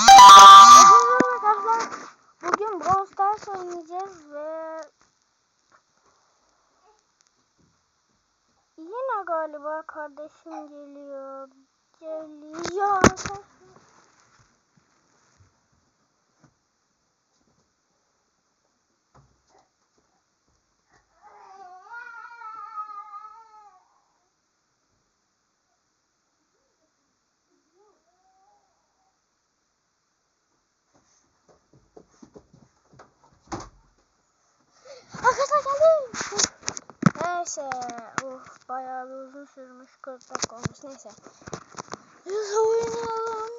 Arkadaşlar bugün Brawl Stars oynayacağız ve yine galiba kardeşim geliyor. Geliyor. Geldim. Neyse. Uf bayağı bir uzun sürmüş. 40 dakika olmuş. Neyse. Biz oynayalım.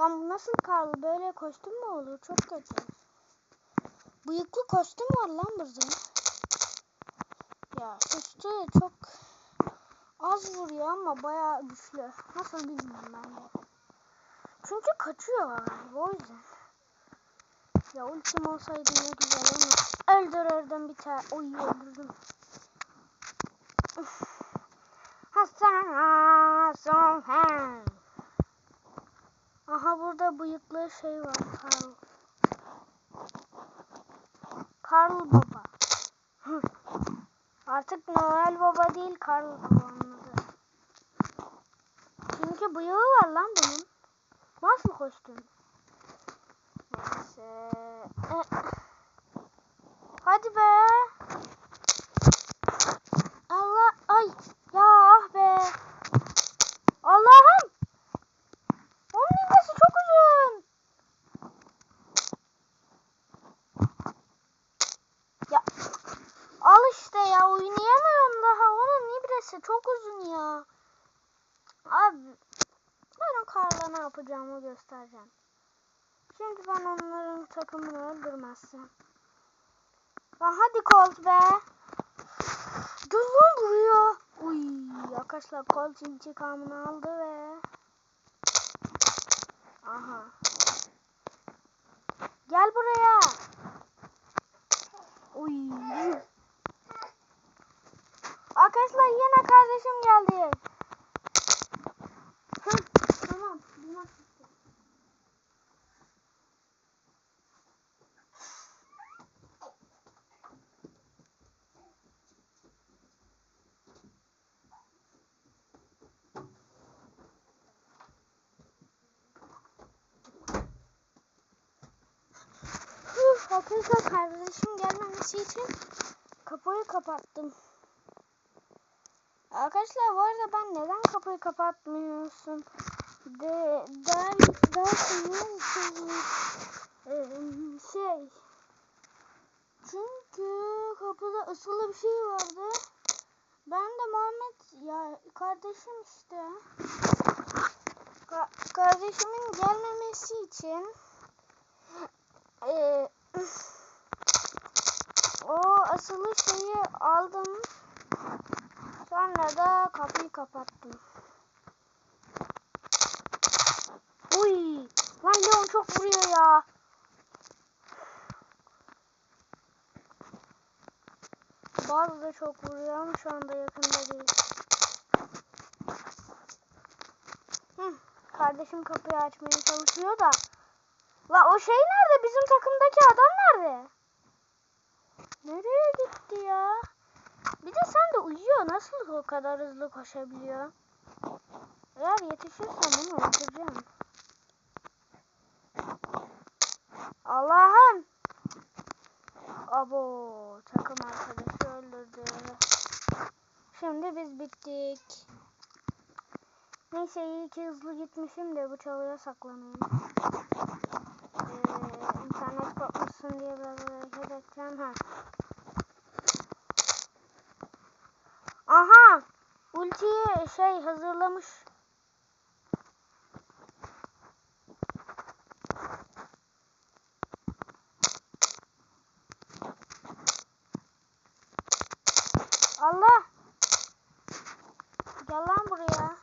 Lan bu nasıl Karl? Böyle kostüm mü olur? Çok kötü. Bıyıklı kostüm var lan burada. Ya üstü çok az vuruyor ama bayağı güçlü. Nasıl bilmiyorum ben de. Çünkü kaçıyor galiba o yüzden. Ya ultim olsaydı ne güzel ama öldürürdüm bir tane. Oy öldürdüm. Üf. Hasan Hasan Hasan. Aha burada bıyıklı şey var. Karl. Karl Baba. Artık Noel Baba değil Karl Baba Çünkü bıyığı var lan bunun. Nasıl kostüm? Neyse. Eh. Hadi be. Allah ay ya ah be. Allah'ım. Onun nefesi çok uzun. Ya al işte ya oynayamıyorum daha. Onun ibresi çok uzun ya. Abi karla ne yapacağımı göstereceğim. Şimdi ben onların takımını öldürmezsem. Lan hadi Colt be. Lan buraya. Uy arkadaşlar Colt intikamını aldı ve Aha. Gel buraya. Uy. Arkadaşlar yine kardeşim geldi. Tamam. Bunlar çıktı. Arkadaşlar kardeşim gelmemesi için kapıyı kapattım. Arkadaşlar bu arada ben neden kapıyı kapatmıyorsun de der dersiniz Ee, şey çünkü kapıda ısılı bir şey vardı. Ben de Muhammed ya kardeşim işte Ka- kardeşimin gelmemesi için ee, o asılı şeyi aldım. Sonra da kapıyı kapattım. Uy, lan Leon çok vuruyor ya. Bazı da çok vuruyor ama şu anda yakında değil. Hı, kardeşim kapıyı açmaya çalışıyor da. La o şey nerede? Bizim takımdaki adam nerede? Nereye gitti ya? Bir de sen de uyuyor. Nasıl o kadar hızlı koşabiliyor? Eğer yetişirsem onu öldüreceğim. Allah'ım. Abo takım arkadaşı öldürdü. Şimdi biz bittik. Neyse iyi ki hızlı gitmişim de bu çalıya saklanayım. Ee, internet kopmasın diye biraz hareket edeceğim. Ha. Aha! Ultiyi şey hazırlamış. Allah! Gel lan buraya.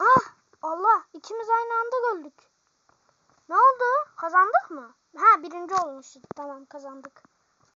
Ah! Allah! İkimiz aynı anda olmuşuz. Tamam kazandık.